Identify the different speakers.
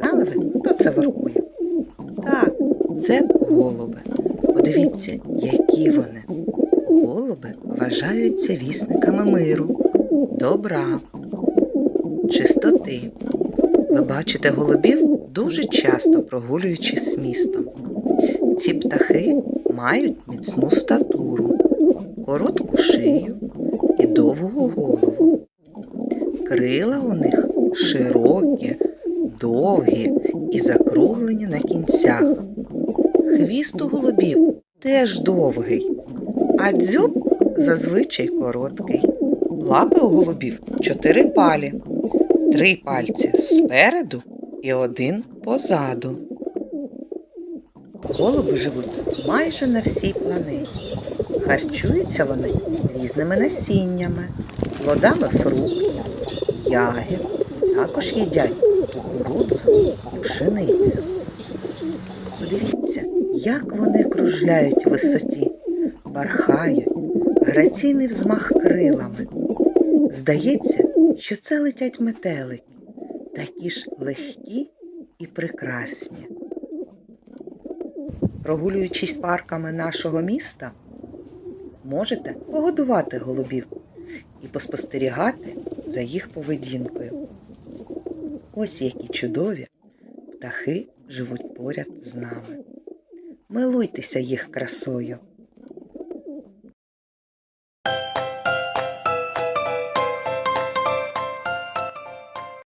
Speaker 1: Але ви, хто це воркує? Так, це голуби. Подивіться, які вони. Голуби вважаються вісниками миру, добра, чистоти. Ви бачите голубів дуже часто прогулюючись містом. Ці птахи мають міцну статуру, коротку шию і довгу голову. Крила у них широкі, довгі і закруглені на кінцях. Хвіст у голубів теж довгий, а дзьоб зазвичай короткий. Лапи у голубів чотири палі, три пальці спереду і один позаду. Голуби живуть майже на всій планеті. Харчуються вони різними насіннями, плодами фруктів, ягід, також їдять кукурудзу і пшеницю. Подивіться, як вони кружляють в висоті, бархають, граційний взмах крилами. Здається, що це летять метелики, такі ж легкі і прекрасні. Прогулюючись парками нашого міста, можете погодувати голубів і поспостерігати за їх поведінкою. Ось які чудові птахи живуть поряд з нами. Милуйтеся їх красою.